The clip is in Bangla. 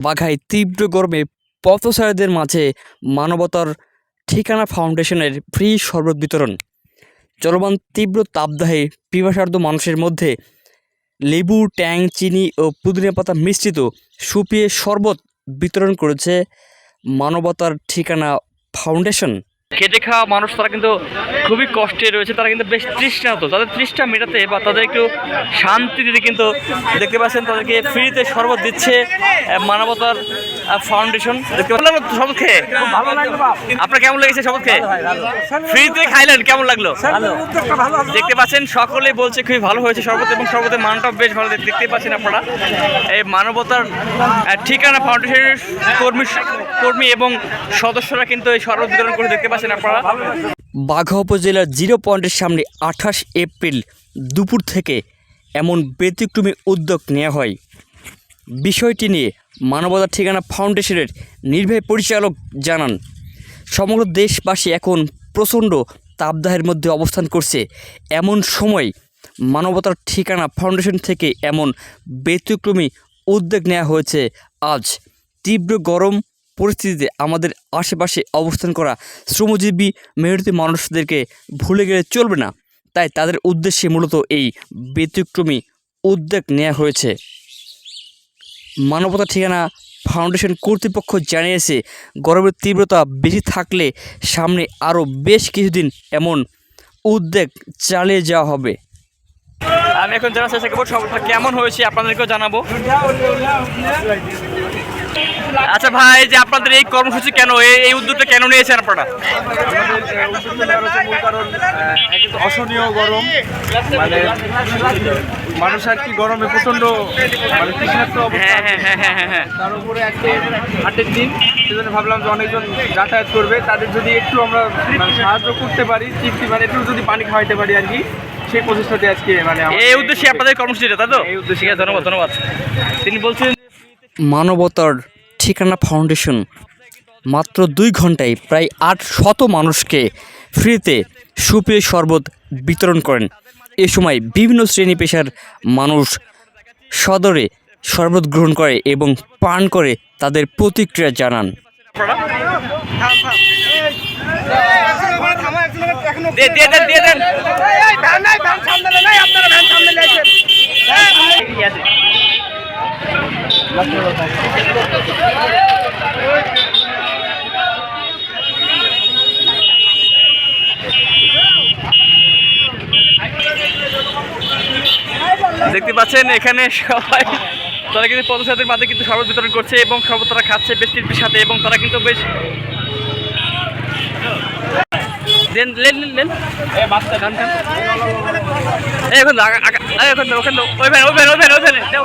বাঘায় তীব্র গরমে পথচারীদের মাঝে মানবতার ঠিকানা ফাউন্ডেশনের ফ্রি শরবত বিতরণ। চলমান তীব্র তাপদাহে পিপাসার্ধ মানুষের মধ্যে লেবু, ট্যাং, চিনি ও পুদিনা পাতা মিশ্রিত সুপিয়ে শরবত বিতরণ করেছে মানবতার ঠিকানা ফাউন্ডেশন। খেটে খাওয়া মানুষ তারা কিন্তু খুবই কষ্টে রয়েছে তারা কিন্তু বেশ তৃষ্ণাত। তাদের তৃষ্ণা মেটাতে বা তাদের একটু শান্তি দিতে কিন্তু দেখতে পাচ্ছেন তাদেরকে ফ্রিতে শরবত দিচ্ছে মানবতার ফাউন্ডেশন দেখতে পাচ্ছেন? শরবত খেয়ে? ভালো লাগল বাপ। আপনার কেমন লেগেছে শরবত খেয়ে? ফ্রিতে খাইলেন কেমন লাগল? দেখতে পাচ্ছেন সকলেই বলছে খুবই ভালো হয়েছে শরবত এবং শরবতের মানটাও বেশ ভালো। দেখতে পাচ্ছেন আপনারা। এই মানবতার ঠিকানা ফাউন্ডেশনের কর্মী কর্মী এবং সদস্যরা কিন্তু এই শরবত বিতরণ করে দেখতে পাচ্ছেন। বাঘা উপজেলার জিরো পয়েন্টের সামনে আঠাশ এপ্রিল দুপুর থেকে এমন ব্যতিক্রমী উদ্যোগ নেওয়া হয়। বিষয়টি নিয়ে মানবতার ঠিকানা ফাউন্ডেশনের নির্বাহী পরিচালক জানান, সমগ্র দেশবাসী এখন প্রচণ্ড তাপদাহের মধ্যে অবস্থান করছে। এমন সময় মানবতার ঠিকানা ফাউন্ডেশন থেকে এমন ব্যতিক্রমী উদ্যোগ নেওয়া হয়েছে। আজ তীব্র গরম পরিস্থিতিতে আমাদের আশেপাশে অবস্থান করা শ্রমজীবী মেহনতি মানুষদেরকে ভুলে গেলে চলবে না। তাই তাদের উদ্দেশ্যে মূলত এই ব্যতিক্রমী উদ্যোগ নেওয়া হয়েছে। মানবতা ঠিকানা ফাউন্ডেশন কর্তৃপক্ষ জানিয়েছে, গরমের তীব্রতা বেশি থাকলে সামনে আরও বেশ কিছুদিন এমন উদ্যোগ চালিয়ে যাওয়া হবে। আমি এখন জানার চেষ্টা করব সবটা কেমন হয়েছে আপনাদেরকেও জানাব। আচ্ছা ভাই যে আপনাদের এই কর্মসূচি কেন? এই- উদ্যোগটা কেন নিয়েছেন আপনারা? অসহনীয় গরম মানে মানুষ আর কি গরমে প্রচণ্ড মানে তৃষ্ণার্ত হ্যাঁ হ্যাঁ হ্যাঁ। তার উপরে আজকে হাটের দিন সেজন্য ভাবলাম যে অনেকজন যাতায়াত করবে। তাদের যদি একটু আমরা মানে সাহায্য করতে পারি তৃপ্তি মানে একটু যদি পানি খাওয়াইতে পারি আর কি। সেই প্রচেষ্টাতে আজকে মানে এই উদ্দেশ্যে আপনাদের কর্মসূচিটা তাই তো এই উদ্দেশ্যে। ধন্যবাদ ধন্যবাদ তিনি বলছেন মানবতার ঠিকানা ফাউন্ডেশন মাত্র দুই ঘন্টায় প্রায় আট শত মানুষকে ফ্রিতে সুপেয় শরবত বিতরণ করেন এ সময় বিভিন্ন শ্রেণি পেশার মানুষ সদরে শরবত গ্রহণ করে এবং পান করে তাদের প্রতিক্রিয়া জানান দিয়ে দেন দিয়ে দেন দেখতে পাচ্ছেন এখানে সবাই তারা কিন্তু পদসাদের মাঝে কিন্তু শরবত বিতরণ করছে এবং শরবত তারা খাচ্ছে বেশ তৃপ্তির সাথে এবং তারা কিন্তু বেশ দেন লেন লেন লেন। খান খান এখন এখন দাও, ওই ভ্যান ওই ভ্যান ওই ভ্যান ওই ভ্যানে দাও।